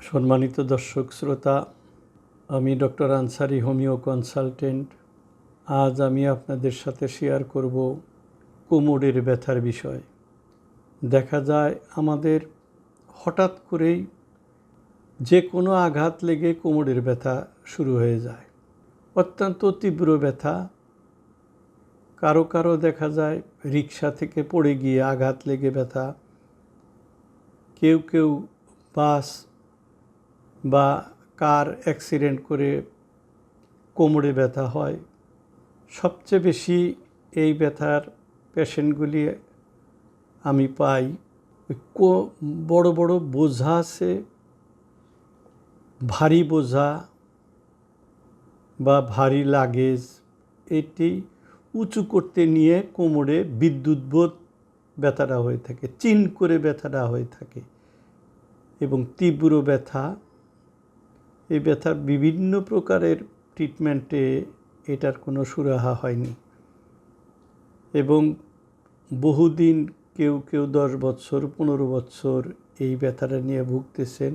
সম্মানিত দর্শক শ্রোতা, আমি ডক্টর আনসারি হোমিও কনসালটেন্ট। আজ আমি আপনাদের সাথে শেয়ার করব কোমরের ব্যথার বিষয়। দেখা যায় আমাদের হঠাৎ করেই যে কোনো আঘাত লেগে কোমরের ব্যথা শুরু হয়ে যায়। অত্যন্ত তীব্র ব্যথা। কারও কারও দেখা যায় রিক্সা থেকে পড়ে গিয়ে আঘাত লেগে ব্যথা। কেউ কেউ বাস বা কার অ্যাক্সিডেন্ট করে কোমরে ব্যথা হয়, সবচেয়ে বেশি এই ব্যথার পেশেন্টগুলি আমি পাই। বড় বড় বোঝা আছে, ভারী বোঝা বা ভারী লাগেজ, এটি উঁচু করতে নিয়ে কোমরে বিদ্যুৎবোধ ব্যথাটা হয়ে থাকে, চিন করে ব্যথাটা হয়ে থাকে এবং তীব্র ব্যথা এই ব্যথার বিভিন্ন প্রকারের ট্রিটমেন্টে এটার কোনো সুরাহা হয়নি। এবং বহুদিন কেউ কেউ দশ বছর, পনেরো বছর এই ব্যথাটা নিয়ে ভুগতেছেন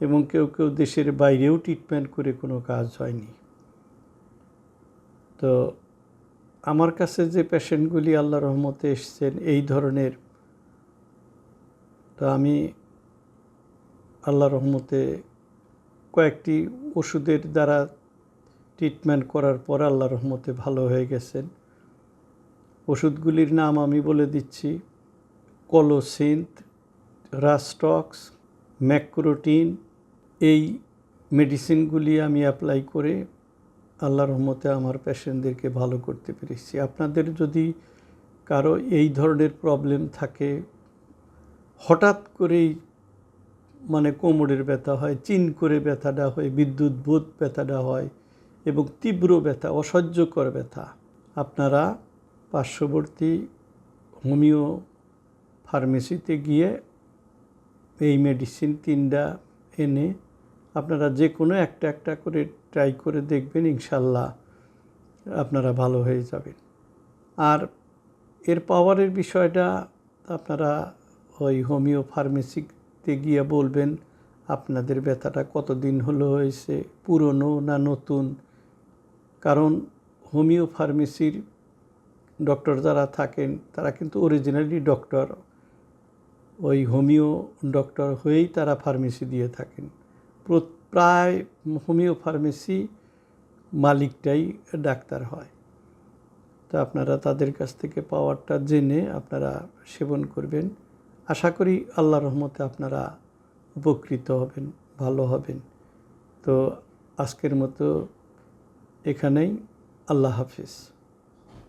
এবং কেউ কেউ দেশের বাইরেও ট্রিটমেন্ট করে কোনো কাজ হয়নি। তো আমার কাছে যে পেশেন্টগুলি আল্লাহ রহমতে এসছেন এই ধরনের, তো আমি আল্লাহ রহমতে কয়েকটি ওষুধের দ্বারা ট্রিটমেন্ট করার পর আল্লাহ রহমতে ভালো হয়ে গেছেন। ওষুধগুলির নাম আমি বলে দিচ্ছি, কলোসিন্থ, রাস্টক্স, ম্যাক্রোটিন, এই মেডিসিনগুলি আমি অ্যাপ্লাই করে আল্লাহ রহমতে আমার পেশেন্টদেরকে ভালো করতে পেরেছি। আপনাদের যদি কারও এই ধরনের প্রবলেম থাকে, হঠাৎ করেই মানে কোমরের ব্যথা হয়, চিন করে ব্যথাটা হয়, বিদ্যুৎ বোধ ব্যথাটা হয় এবং তীব্র ব্যথা, অসহ্যকর ব্যথা। আপনারা পার্শ্ববর্তী হোমিও ফার্মেসিতে গিয়ে এই মেডিসিন তিনটা এনে আপনারা যে কোনো একটা একটা করে ট্রাই করে দেখবেন, ইনশাল্লাহ আপনারা ভালো হয়ে যাবেন। আর এর পাওয়ারের বিষয়টা আপনারা ওই হোমিও ফার্মেসিতে গিয়ে বলবেন, আপনাদের ব্যথাটা কতদিন হলো হয়েছে? পুরনো না নতুন? কারণ হোমিও ফার্মেসির ডক্টর যারা থাকেন, তারা কিন্তু অরিজিনালি ডক্টর ওই হোমিও ডক্টর হয়েই তারা ফার্মেসি দিয়ে থাকেন। প্র- প্রায় হোমিও ফার্মেসি মালিকটাই ডাক্তার হয়। তো আপনারা তাদের কাছ থেকে পাওয়ারটা জেনে আপনারা সেবন করবেন। আশা করি আল্লাহ রহমতে আপনারা উপকৃত হবেন, ভালো হবেন। তো আজকের মতো এখানেই, আল্লাহ হাফিজ।